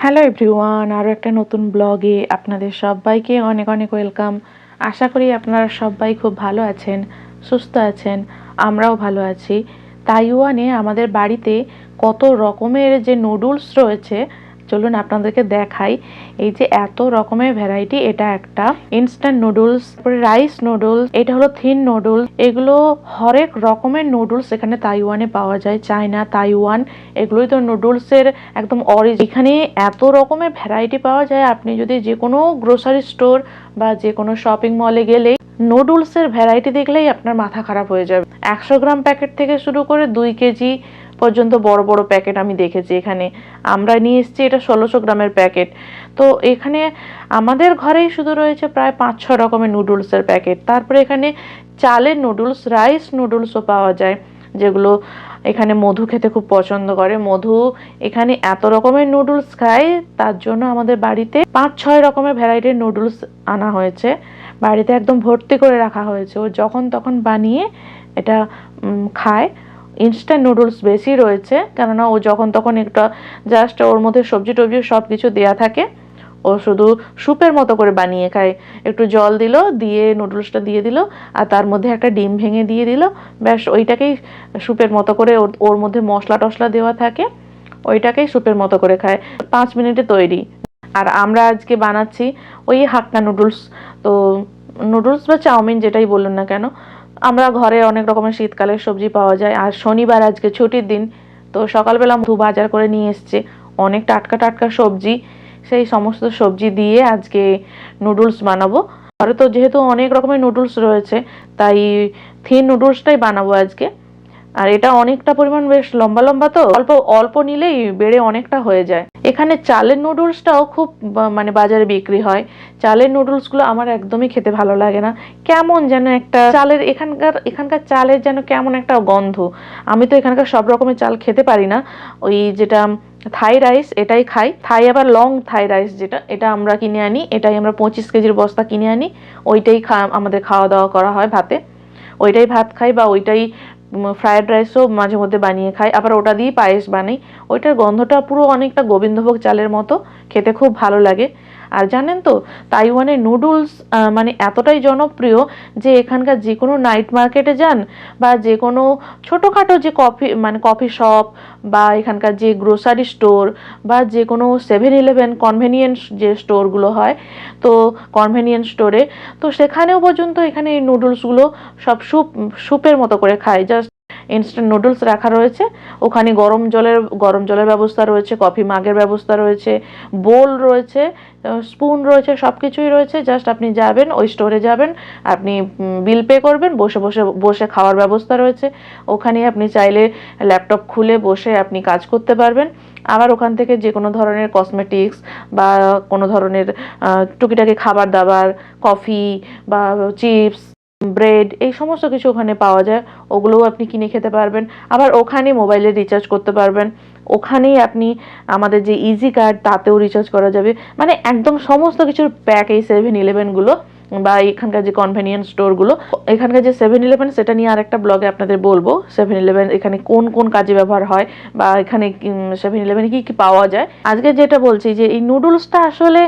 Hello everyone আরও একটা নতুন ব্লগে আপনাদের সবাইকে অনেক অনেক ওয়েলকাম আশা করি আপনারা সবাই খুব ভালো আছেন, সুস্থ আছেন, আমরাও ভালো আছি। তাইওয়ানে আমাদের বাড়িতে কত রকমের যে নুডলস রয়েছে চলুন আপনাদেরকে দেখাই। এই যে এত রকমের ভ্যারাইটি এটা একটা ইনস্ট্যান্ট নুডলস রাইস নুডলস এটা হলো থিন নুডলস এগুলো হরেক রকমের নুডলস এখানে তাইওয়ানে পাওয়া যায়, চায়না, তাইওয়ান, এগুলোই তো নুডলসের একদম অরিজ এখানে এত রকমের ভ্যারাইটি পাওয়া যায়, আপনি যদি যে কোনো গ্রোসারি স্টোর বা যে কোনো শপিং মলে গেলেই নুডলসের ভ্যারাইটি দেখলেই আপনার মাথা খারাপ হয়ে যাবে। একশো গ্রাম প্যাকেট থেকে শুরু করে দুই কেজি পর্যন্ত বড় বড় প্যাকেট আমি দেখেছি। এখানে আমরা নিয়ে এসেছি, এটা ষোলোশো গ্রামের প্যাকেট। তো এখানে আমাদের ঘরেই শুধু রয়েছে প্রায় পাঁচ ছ রকমের নুডলসের প্যাকেট। তারপরে এখানে চালের নুডলস, রাইস নুডলসও পাওয়া যায়, যেগুলো এখানে মধু খেতে খুব পছন্দ করে। মধু এখানে এত রকমের নুডলস খায়, তার জন্য আমাদের বাড়িতে পাঁচ ছয় রকমের ভ্যারাইটির নুডলস আনা হয়েছে। বাড়িতে একদম ভর্তি করে রাখা হয়েছে। ও যখন তখন বানিয়ে এটা খায়। ইনস্ট্যান্ট নুডলস বেশি রয়েছে, কেননা ও যখন তখন একটা জাস্ট ওর মধ্যে সবজি টবজি সব কিছু দেওয়া থাকে, ও শুধু স্যুপের মতো করে বানিয়ে খায়। একটু জল দিল, দিয়ে নুডলসটা দিয়ে দিল, আর তার মধ্যে একটা ডিম ভেঙে দিয়ে দিল। ব্যাস, ওইটাকেই স্যুপের মতো করে ওর- মধ্যে মশলা টশলা দেওয়া থাকে, ওইটাকেই স্যুপের মতো করে খায়। পাঁচ মিনিটে তৈরি। আর আমরা আজকে বানাচ্ছি ওই হাক্কা নুডলস তো নুডলস বা চাউমিন যেটাই বলুন না কেন আমরা ঘরে অনেক রকমের শীতকালের সবজি পাওয়া যায়। আর শনিবার আজকে ছুটির দিন, তো সকালবেলা মধু বাজার করে নিয়ে এসছে। অনেক টাটকা টাটকা সবজি, সেই সমস্ত সবজি দিয়ে আজকে নুডলস বানাবো। ঘরে তো যেহেতু অনেক রকমের নুডলস রয়েছে, তাই থিন নুডলসটাই বানাবো আজকে। আর এটা অনেকটা পরিমাণ বেশ লম্বা লম্বা তো, অল্প অল্প নিলেই বেড়ে অনেকটা হয়ে যায়। এখানে চালের নুডলসটাও খুব মানে বাজারে বিক্রি হয়। চালের নুডলসগুলো আমার একদমই খেতে ভালো লাগে না। কেমন যেন একটা চালের এখানকার এখানকার চালের যেন কেমন একটা গন্ধ। আমি তো এখানকার সব রকমের চাল খেতে পারি না। ওই যেটা থাই রাইস এটাই খাই। থাই আবার লং থাই রাইস যেটা, এটা আমরা কিনে আনি। এটাই আমরা পঁচিশ কেজির বস্তা কিনে আনি। ওইটাই খা, আমাদের খাওয়া দাওয়া করা হয় ভাতে। ওইটাই ভাত খাই বা ওইটাই ফ্রায়েড রাইসও মাঝে মধ্যে বানিয়ে খাই। আবার ওটা দিয়েই পায়েস বানাই। ওইটার গন্ধটা পুরো অনেকটা গোবিন্দভোগ চালের মতো। খেতে খুব ভালো লাগে। আর জানেন তো, তাইওয়ানের নুডলস মানে এতটাই জনপ্রিয় যে এখানকার যে কোনো নাইট মার্কেটে যান বা যে কোনো ছোটোখাটো যে কফি মানে কফি শপ বা এখানকার যে গ্রোসারি স্টোর বা যে কোনো সেভেন ইলেভেন কনভেনিয়েন্স যে স্টোরগুলো হয়, তো কনভেনিয়েন্স স্টোরে, তো সেখানেও পর্যন্ত এখানে এই নুডলসগুলো সব স্যুপ স্যুপের মতো করে খায়। জাস্ট ইনস্ট্যান্ট নুডলস রাখা রয়েছে। ওখানে গরম জলের গরম জলের ব্যবস্থা রয়েছে, কফি মাগের ব্যবস্থা রয়েছে, বোল রয়েছে স্পুন রয়েছে সব কিছুই রয়েছে। জাস্ট আপনি যাবেন, ওই স্টোরে যাবেন, আপনি বিল পে করবেন, বসে বসে বসে খাওয়ার ব্যবস্থা রয়েছে। ওখানে আপনি চাইলে ল্যাপটপ খুলে বসে আপনি কাজ করতে পারবেন। আবার ওখান থেকে যে কোনো ধরনের কসমেটিক্স বা কোনো ধরনের টুকিটাকি খাবার দাবার, কফি বা চিপস ব্রেড, এই সমস্ত কিছু ওখানে পাওয়া যায়। ওগুলোও আপনি কিনে খেতে পারবেন। আবার ওখানে মোবাইলে রিচার্জ করতে পারবেন। ওখানেই আপনি আমাদের যে ইজি কার্ড তাতেও রিচার্জ করা যাবে। মানে একদম সমস্ত কিছুর প্যাক এই সেভেন ইলেভেনগুলো বা এখানকার যে কনভেনিয়েন্স স্টোরগুলো এখানকার যে সেভেন ইলেভেন সেটা নিয়ে আরেকটা ব্লগে আপনাদের বলব। সেভেন ইলেভেন এখানে কোন কোন কাজে ব্যবহার হয় বা এখানে সেভেন ইলেভেনে কী কী পাওয়া যায়? আজকে যেটা বলছি যে এই নুডলসটা আসলে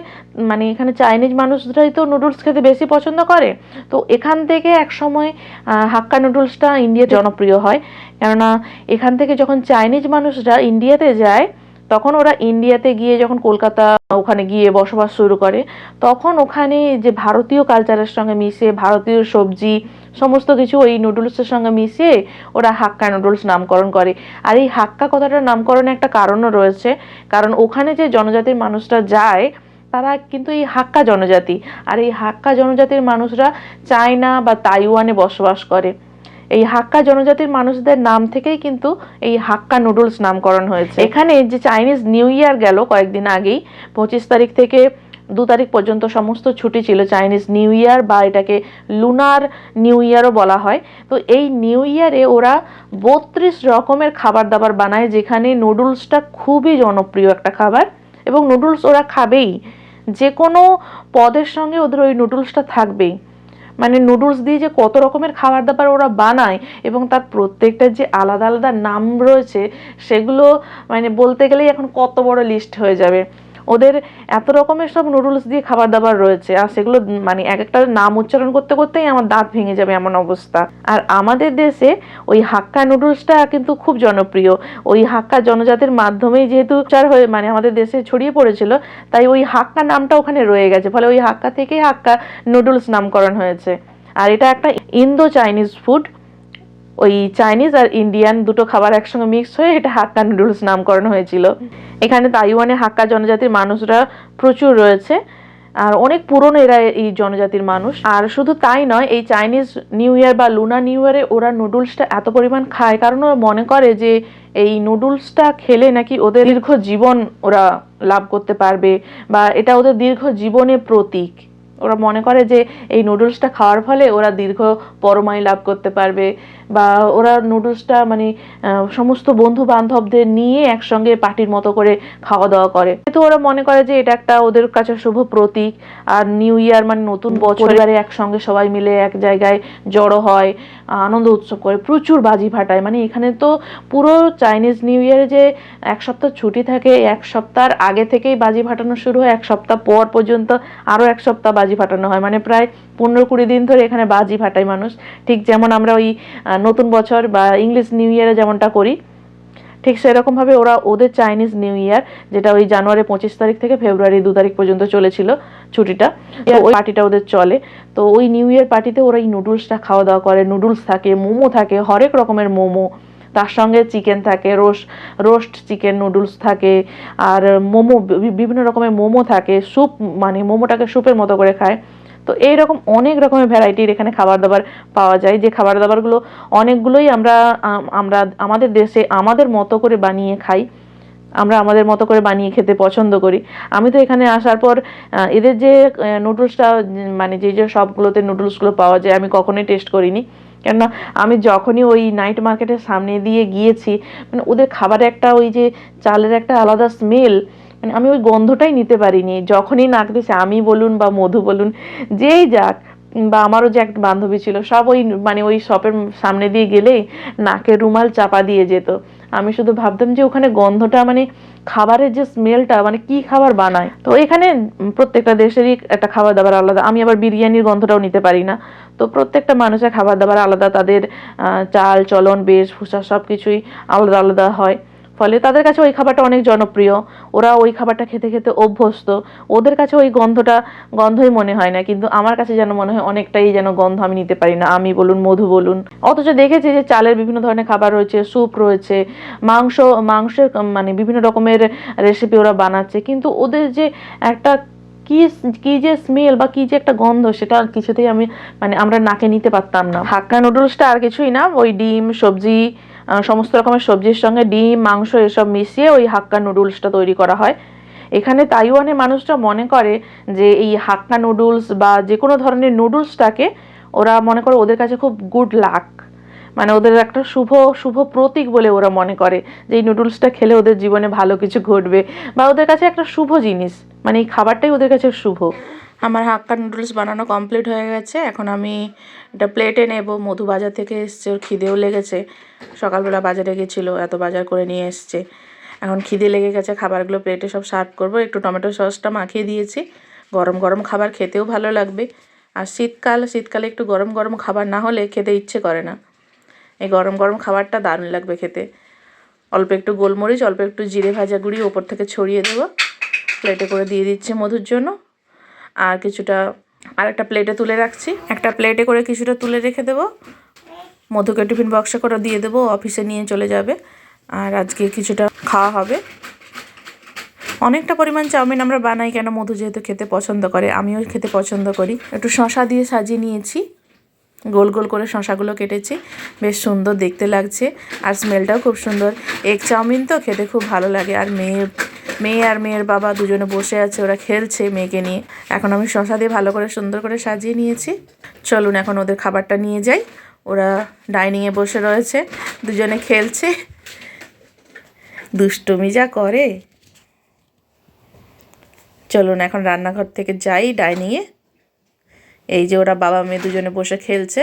মানে এখানে চাইনিজ মানুষরাই তো নুডলস খেতে বেশি পছন্দ করে। তো এখান থেকে এক সময় হাক্কা নুডলসটা ইন্ডিয়া জনপ্রিয় হয়। কেননা এখান থেকে যখন চাইনিজ মানুষরা ইন্ডিয়াতে যায় তখন ওরা ইন্ডিয়াতে গিয়ে যখন কলকাতা ওখানে গিয়ে বসবাস শুরু করে, তখন ওখানে যে ভারতীয় কালচারের সঙ্গে মিশে, ভারতীয় সবজি, সমস্ত কিছু ওই নুডলসের সঙ্গে মিশিয়ে ওরা হাক্কা নুডলস নামকরণ করে। আর এই হাক্কা কথাটার নামকরণে একটা কারণও রয়েছে, কারণ ওখানে যে জনজাতির মানুষরা যায়, তারা কিন্তু এই হাক্কা জনজাতি। আর এই হাক্কা জনজাতির মানুষরা চায়না বা তাইওয়ানে বসবাস করে। এই হাক্কা জনজাতির মানুষদের নাম থেকেই কিন্তু এই হাক্কা নুডলস নামকরণ হয়েছে। এখানে যে চাইনিজ নিউ ইয়ার গেল কয়েকদিন আগেই, পঁচিশ তারিখ থেকে দু তারিখ পর্যন্ত সমস্ত ছুটি ছিল চাইনিজ নিউ ইয়ার বা এটাকে লুনার নিউ ইয়ারও বলা হয়। তো এই নিউ ইয়ারে ওরা বত্রিশ রকমের খাবার দাবার বানায়, যেখানে নুডলসটা খুবই জনপ্রিয় একটা খাবার এবং নুডলস ওরা খাবেই। যে কোনো পদের সঙ্গে ওদের ওই নুডলসটা থাকবেই। মানে নুডলস দিয়ে যে কত রকমের খাবার দাবার ওরা বানায় এবং তার প্রত্যেকটার যে আলাদা আলাদা নাম রয়েছে, সেগুলো মানে বলতে গেলেই এখন কত বড় লিস্ট হয়ে যাবে। ওদের এত রকমের সব নুডলস দিয়ে খাবার দাবার রয়েছে, আর সেগুলো মানে এক একটা নাম উচ্চারণ করতে করতেই আমার দাঁত ভেঙে যাবে এমন অবস্থা। আর আমাদের দেশে ওই হাক্কা নুডলসটা কিন্তু খুব জনপ্রিয়। ওই হাক্কা জনজাতির মাধ্যমেই যেহেতু চার হয়ে মানে আমাদের দেশে ছড়িয়ে পড়েছিল, তাই ওই হাক্কা নামটা ওখানে রয়ে গেছে। ফলে ওই হাক্কা থেকেই হাক্কা নুডলস নামকরণ হয়েছে। আর এটা একটা ইন্দো চাইনিজ ফুড ওই চাইনিজ আর ইন্ডিয়ান দুটো খাবার একসঙ্গে মিক্স হয়ে এটা হাক্কা নুডলস নামকরণ হয়েছিল। এখানে তাইওয়ানে হাক্কা জনজাতির মানুষরা প্রচুর রয়েছে। আর অনেক পুরনো এরা এই জনজাতির মানুষ। আর শুধু তাই নয়, এই চাইনিজ নিউ ইয়ার বা লুনা নিউ ইয়ারে ওরা নুডলসটা এত পরিমাণ খায়। কারণ ওরা মনে করে যে এই নুডলসটা খেলে নাকি ওদের দীর্ঘ জীবন ওরা লাভ করতে পারবে বা এটা ওদের দীর্ঘ জীবনের প্রতীক। ওরা মনে করে যে এই নুডলসটা খাওয়ার ফলে ওরা দীর্ঘ পরমায়ু লাভ করতে পারবে বা ওরা নুডলসটা মানে সমস্ত বন্ধু বান্ধবদের নিয়ে একসঙ্গে পার্টির মতো করে খাওয়া দাওয়া করে। তো ওরা মনে করে যে এটা একটা ওদের কাছে শুভ প্রতীক, আর নিউ ইয়ার মানে নতুন বছরে একসঙ্গে সবাই মিলে এক জায়গায় জড়ো হয়, আনন্দ উৎসব করে, প্রচুর বাজি ফাটায়। মানে এখানে তো পুরো চাইনিজ নিউ ইয়ারে যে এক সপ্তাহ ছুটি থাকে, এক সপ্তাহের আগে থেকেই বাজি ফাটানো শুরু হয়, এক সপ্তাহ পর পর্যন্ত আরও এক সপ্তাহ বাজি ফাটানো হয়। মানে প্রায় পনেরো কুড়ি দিন ধরে এখানে বাজি ফাটায় মানুষ। ঠিক যেমন আমরা ওই নতুন বছর বা ইংলিশ নিউ ইয়ারে যেমনটা করি ঠিক সেরকমভাবে ওরা ওদের চাইনিজ নিউ ইয়ার যেটা ওই জানুয়ারি পঁচিশ তারিখ থেকে ফেব্রুয়ারি দু তারিখ পর্যন্ত চলেছিল ছুটিটা ওই পার্টিটা ওদের চলে। তো ওই নিউ ইয়ার পার্টিতে ওরা এই নুডলসটা খাওয়া দাওয়া করে। নুডলস থাকে মোমো থাকে হরেক রকমের মোমো। তার সঙ্গে চিকেন থাকে রোস্ট রোস্ট চিকেন নুডলস থাকে, আর মোমো বিভিন্ন রকমের মোমো থাকে স্যুপ মানে মোমোটাকে স্যুপের মতো করে খায়। তো এই রকম অনেক রকমের ভ্যারাইটির এখানে খাবার দাবার পাওয়া যায়, যে খাবার দাবারগুলো অনেকগুলোই আমরা আমরা আমাদের দেশে আমাদের মতো করে বানিয়ে খাই, আমরা আমাদের মতো করে বানিয়ে খেতে পছন্দ করি। আমি তো এখানে আসার পর এদের যে নুডলসটা মানে যে যে সবগুলোতে নুডলসগুলো পাওয়া যায়, আমি কখনোই টেস্ট করিনি। কেননা আমি যখনই ওই নাইট মার্কেটের সামনে দিয়ে গিয়েছি মানে ওদের খাবারে একটা ওই যে চালের একটা আলাদা স্মেল মানে আমি ওই গন্ধটাই নিতে পারিনি। যখনই নাক দিয়েছে আমি বলুন বা মধু বলুন, যেই যাক, বা আমারও যে এক বান্ধবী ছিল, সব ওই মানে ওই শপের সামনে দিয়ে গেলেই নাকে রুমাল চাপা দিয়ে যেত। আমি শুধু ভাবতাম যে ওখানে গন্ধটা মানে খাবারের যে স্মেলটা মানে কি খাবার বানায়। তো এখানে প্রত্যেকটা দেশেরই একটা খাবার দাবার আলাদা। আমি আবার বিরিয়ানির গন্ধটাও নিতে পারি না। তো প্রত্যেকটা মানুষের খাবার দাবার আলাদা, তাদের চাল, চলন বেশভূষা সব কিছুই আলাদা আলাদা হয়। ফলে তাদের কাছে ওই খাবারটা অনেক জনপ্রিয়। ওরা ওই খাবারটা খেতে খেতে অভ্যস্ত। ওদের কাছে ওই গন্ধটা, গন্ধই মনে হয় না। কিন্তু আমার কাছে যেন মনে হয় অনেকটাই যেন গন্ধ আমি নিতে পারি না। আমি বলুন, মধু বলুন। অথচ দেখেছি যে চালের বিভিন্ন ধরনের খাবার রয়েছে, স্যুপ রয়েছে, মাংস, মাংসের মানে বিভিন্ন রকমের রেসিপি ওরা বানাচ্ছে। কিন্তু ওদের যে একটা কি কি যে স্মেল বা কি যে একটা গন্ধ, সেটা আর কিছুতেই আমি মানে আমরা নাকে নিতে পারতাম না। হাক্কা নুডলসটা আর কিছুই না, ওই ডিম, সবজি সমস্ত রকমের সবজির সঙ্গে ডিম, মাংস এসব মিশিয়ে ওই হাক্কা নুডলসটা তৈরি করা হয়। এখানে তাইওয়ানের মানুষরা মনে করে যে এই হাক্কা নুডলস বা যে কোনো ধরনের নুডলসটাকে ওরা মনে করে ওদের কাছে খুব গুড লাক মানে ওদের একটা শুভ শুভ প্রতীক বলে ওরা মনে করে যে এই নুডলসটা খেলে ওদের জীবনে ভালো কিছু ঘটবে বা ওদের কাছে একটা শুভ জিনিস। মানে এই খাবারটাই ওদের কাছে শুভ। আমার হাক্কা নুডলস বানানো কমপ্লিট হয়ে গেছে। এখন আমি এটা প্লেটে নেব। মধু বাজার থেকে এসছে, ওর খিদেও লেগেছে। সকালবেলা বাজারে গেছিল, এত বাজার করে নিয়ে এসছে। এখন খিদে লেগে গেছে, খাবারগুলো প্লেটে সব সার্ভ করব। একটু টমেটো সসটা মাখিয়ে দিয়েছি। গরম গরম খাবার খেতেও ভালো লাগবে। আর শীতকাল, শীতকালে একটু গরম গরম খাবার না হলে খেতে ইচ্ছে করে না। এই গরম গরম খাবারটা দারুণ লাগবে খেতে। অল্প একটু গোলমরিচ, অল্প একটু জিরে ভাজা গুঁড়ি ওপর থেকে ছড়িয়ে দেবো। প্লেটে করে দিয়ে দিচ্ছি মধুর জন্য। আর কিছুটা আর একটা প্লেটে তুলে রাখছি। একটা প্লেটে করে কিছুটা তুলে রেখে দেবো। মধুকে টিফিন বক্সে করে দিয়ে দেবো অফিসে নিয়ে চলে যাবে। আর আজকে কিছুটা খাওয়া হবে। অনেকটা পরিমাণ চাউমিন আমরা বানাই কেন মধু যেহেতু খেতে পছন্দ করে, আমিও খেতে পছন্দ করি। একটু শশা দিয়ে সাজিয়ে নিয়েছি। গোল গোল করে শশাগুলো কেটেছি। বেশ সুন্দর দেখতে লাগছে। আর স্মেলটাও খুব সুন্দর। এগ চাউমিন তো খেতে খুব ভালো লাগে। আর মেয়ে মেয়ে আর মেয়ের বাবা দুজনে বসে আছে, ওরা খেলছে মেয়েকে নিয়ে। এখন আমি শশা দিয়ে ভালো করে সুন্দর করে সাজিয়ে নিয়েছি। চলুন এখন ওদের খাবারটা নিয়ে যাই। ওরা ডাইনিংয়ে বসে রয়েছে, দুজনে খেলছে। দুষ্টুমি যা করে। চলুন এখন রান্নাঘর থেকে যাই ডাইনিংয়ে। এই যে ওরা বাবা মেয়ে দুজনে বসে খেলছে।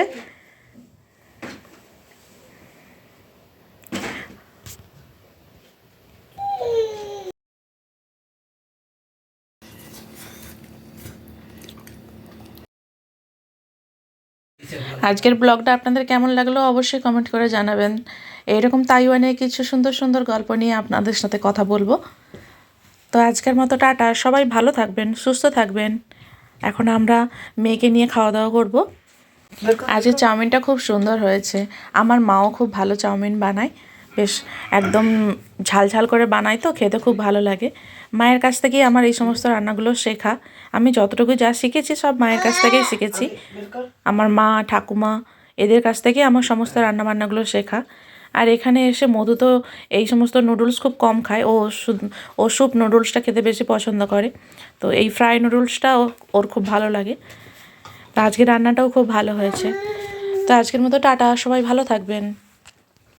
আজকের ব্লগটা আপনাদের কেমন লাগল অবশ্যই কমেন্ট করে জানাবেন। এরকম তাইওয়ানে কিছু সুন্দর সুন্দর গল্প নিয়ে আপনাদের সাথে কথা বলব। তো আজকের মতো টাটা। সবাই ভালো থাকবেন, সুস্থ থাকবেন। এখন আমরা মেয়েকে নিয়ে খাওয়া দাওয়া করব। আজকে চাউমিনটা খুব সুন্দর হয়েছে। আমার মাও খুব ভালো চাউমিন বানায়। বেশ একদম ঝাল ঝাল করে বানাই তো, খেতে খুব ভালো লাগে। মায়ের কাছ থেকেই আমার এই সমস্ত রান্নাগুলো শেখা। আমি যতটুকু যা শিখেছি সব মায়ের কাছ থেকেই শিখেছি। আমার মা, ঠাকুমা এদের কাছ থেকেই আমার সমস্ত রান্নাবান্নাগুলো শেখা। আর এখানে এসে মধু তো এই সমস্ত নুডলস খুব কম খায়। ও ও স্যুপ নুডলসটা খেতে বেশি পছন্দ করে। তো এই ফ্রাই নুডলসটা ওর খুব ভালো লাগে। তো আজকে রান্নাটাও খুব ভালো হয়েছে। তো আজকের মতো টাটা, সবাই ভালো থাকবেন।